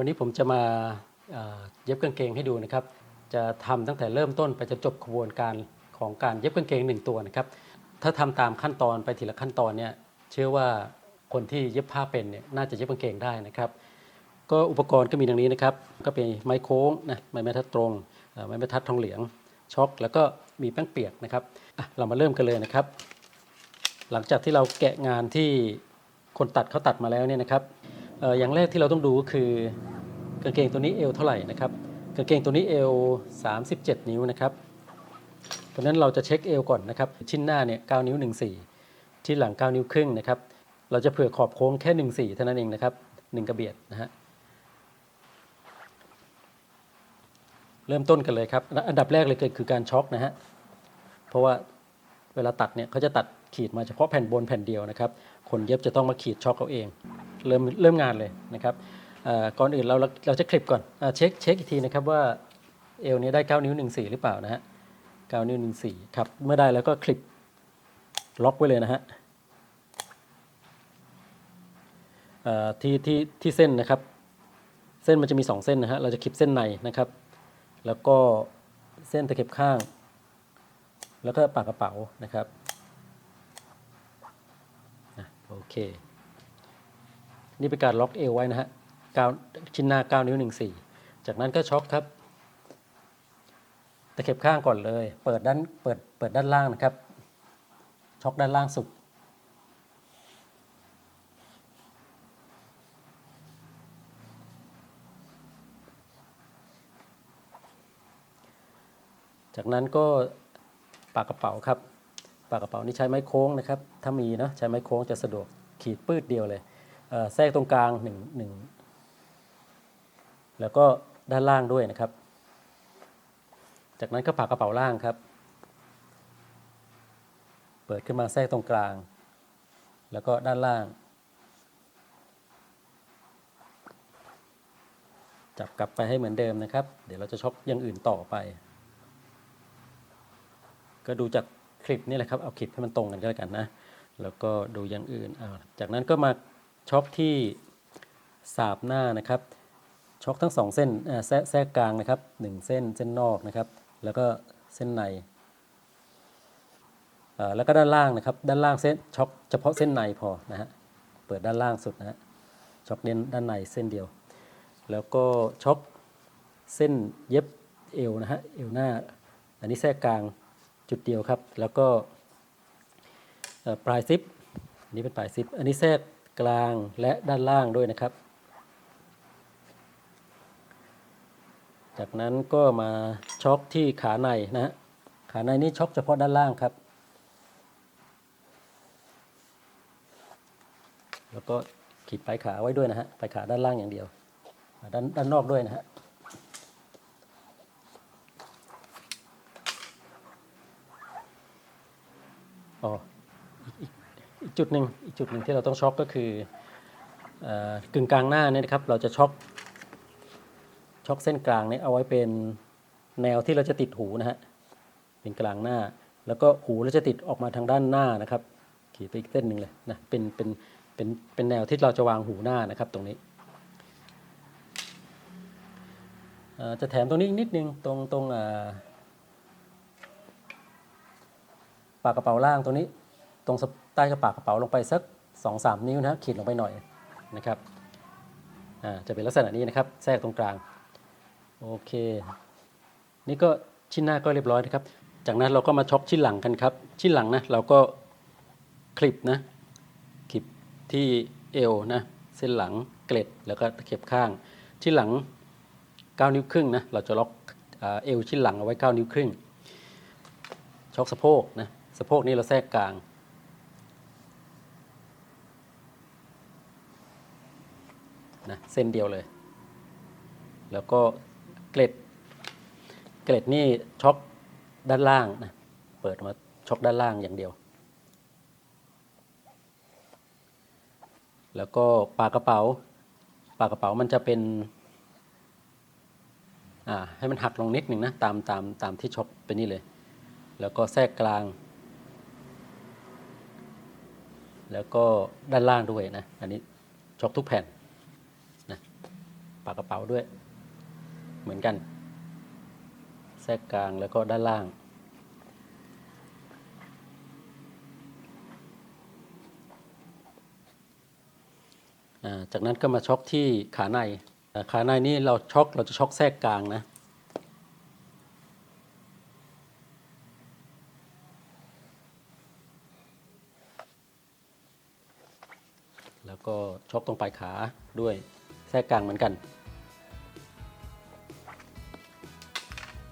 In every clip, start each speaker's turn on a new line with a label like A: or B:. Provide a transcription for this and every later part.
A: วันนี้ผมจะมาเย็บกางเกงให้ดูนะครับ จะทำตั้งแต่เริ่มต้นไปจนจบขบวนการของการเย็บกางเกงหนึ่งตัวนะครับ ถ้าทำตามขั้นตอนไปทีละขั้นตอนเนี่ยเชื่อว่าคนที่เย็บผ้าเป็นเนี่ยน่าจะเย็บกางเกงได้นะครับ ก็อุปกรณ์ก็มีดังนี้นะครับ ก็เป็นไม้โค้งนะไม้บรรทัดตรง ไม้บรรทัดทองเหลืองช็อคแล้วก็มีแป้งเปียกนะครับเรามาเริ่มกันเลยนะครับ หลังจากที่เราแกะงานที่คนตัดเขาตัดมาแล้วเนี่ยนะครับ อย่างแรกที่เราต้องดูก็คือกางเกงตัวนี้เอวเท่าไหร่นะครับกางเกงตัวนี้เอว37 นิ้วนะครับเพราะนั้นเราจะเช็คเอวก่อนนะครับ ชิ้นหน้าเนี่ย9นิ้ว 14ที่หลัง 9 นิ้วครึ่งนะครับ เราจะเผื่อขอบโค้งแค่ 14 เท่านั้นเองนะครับหนึ่งกระเบียดนะฮะ เริ่มต้นกันเลยครับ อันดับแรกเลยคือการช็อคนะฮะ เพราะว่าเวลาตัดเนี่ยเขาจะตัดขีดมาเฉพาะแผ่นบนแผ่นเดียวนะครับ คนเย็บจะต้องมาขีดช็อคเขาเอง เริ่มเริ่มงานเลยนะครับก่อนอื่นเราเราเราจะคลิปก่อนอเช็คเช็คอีกทีนะครับว่าเอวนี้ได้ 9 นิ้ว 14 หรือเปล่านะฮะ 9 นิ้ว 14 ครับ เมื่อได้แล้วก็คลิปล็อกไว้เลยนะฮะที่ที่ที่เส้นนะครับ เส้นมันจะมี 2 เส้นนะฮะ เราจะคลิปเส้นในนะครับ แล้วก็เส้นตะเข็บข้าง แล้วก็ปากกระเป๋านะครับโอเค นี่เป็นการล็อกเอวไว้นะฮะ9ชิ้นหน้า 9 นิ้ว 14 จากนั้นก็ช็อคครับ ตะเข็บข้างก่อนเลย เปิดด้านเปิดเปิดด้านล่างนะครับ ช็อคด้านล่างสุด จากนั้นก็ปากกระเป๋าครับ ปากกระเป๋านี่ใช้ไม้โค้งนะครับ ถ้ามีนะใช้ไม้โค้งจะสะดวกขีดปืดเดียวเลย แทรกตรงกลางหนึ่งหนึ่งแล้วก็ด้านล่างด้วยนะครับ จากนั้นก็ปากกระเป๋าล่างครับ เปิดขึ้นมาแทรกตรงกลาง แล้วก็ด้านล่าง จับกลับไปให้เหมือนเดิมนะครับ เดี๋ยวเราจะช็อปอย่างอื่นต่อไป ก็ดูจากคลิปนี่แหละครับ เอาคลิปให้มันตรงกันก็แล้วกันนะ แล้วก็ดูอย่างอื่นาจากนั้นก็มา ช็อคที่สาบหน้านะครับ ช็อคทั้งสองเส้นแทรกแทกกลางนะครับหนึ่งเส้นเส้นนอกนะครับ แล้วก็เส้นในแล้วก็ด้านล่างนะครับ ด้านล่างเส้นช็อคเฉพาะเส้นในพอนะฮะเปิดด้านล่างสุดนะฮะช็อคเน้นด้านในเส้นเดียว แล้วก็ช็อคเส้นเย็บเอวนะฮะเอวหน้า อันนี้แทรกกลางจุดเดียวครับ แล้วก็ปลายซิปอันนี้เป็นปลายซิปอันนี้แทรก กลางและด้านล่างด้วยนะครับ จากนั้นก็มาช็อคที่ขาในนะฮะขาในนี่ช็อคเฉพาะด้านล่างครับ แล้วก็ขีดปลายขาไว้ด้วยนะฮะปลายขาด้านล่างอย่างเดียว ด้านด้านนอกด้วยนะฮะอ๋ออีก อีกจุดหนึ่งอีกจุดหนึ่งที่เราต้องช็อกก็คืออกึ่งกลางหน้าเนี่ยนะครับ เราจะช็อกช็อกเส้นกลางเนี่ยเอาไว้เป็นแนวที่เราจะติดหูนะฮะเป็นกลางหน้า แล้วก็หูเราจะติดออกมาทางด้านหน้านะครับ ขีดไปอีกเส้นหนึ่งเลยนะเป็นเป็นเป็นเป็นแนวที่เราจะวางหูหน้านะครับตรงนี้จะแถมตรงนี้อีกนิดนึงตรงตรงปากกระเป๋าล่างตรงนี้ตรงส ใต้กระปากกระเป๋าลงไปสัก2อสนิ้วนะขีดลงไปหน่อยนะครับจะเป็นลักษณะนี้นะครับแทรกตรงกลางโอเค นี่ก็ชิ้นหน้าก็เรียบร้อยนะครับ จากนั้นเราก็มาช็อคชิ้นหลังกันครับ ชิ้นหลังนะเราก็คลิปนะคลิปที่เอวนะเส้นหลังเกล็ดแล้วก็ตะเข็บข้าง ชิ้นหลัง 9 นิ้วครึ่งนะเราจะล็อกเอวชิ้นหลังเอาไว้ 9 นิ้วครึ่งช็อคสะโพกนะสะโพกนี่เราแทรกกลาง นะเส้นเดียวเลย แล้วก็เกล็ด เกล็ดนี่ช็อคด้านล่างนะเปิดมาช็อคด้านล่างอย่างเดียว แล้วก็ปากกระเป๋า ปากกระเป๋ามันจะเป็นอ่าให้มันหักลงนิดหนึ่งนะตามตามตามที่ช็อคเป็นนี่เลย แล้วก็แทรกกลาง แล้วก็ด้านล่างด้วยนะ อันนี้ช็อกทุกแผ่น ปากกระเป๋าด้วย เหมือนกัน แทรกกลางแล้วก็ด้านล่าง จากนั้นก็มาช็อกที่ขาใน ขาในนี่เราช็อกเราจะช็อกแทรกกลางนะแล้วก็ช็อกตรงปลายขาด้วยแทรกกลางเหมือนกัน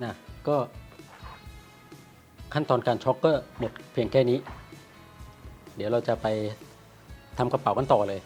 A: นะก็ขั้นตอนการช็อกก็หมดเพียงแค่นี้ เดี๋ยวเราจะไปทำกระเป๋ากันต่อเลย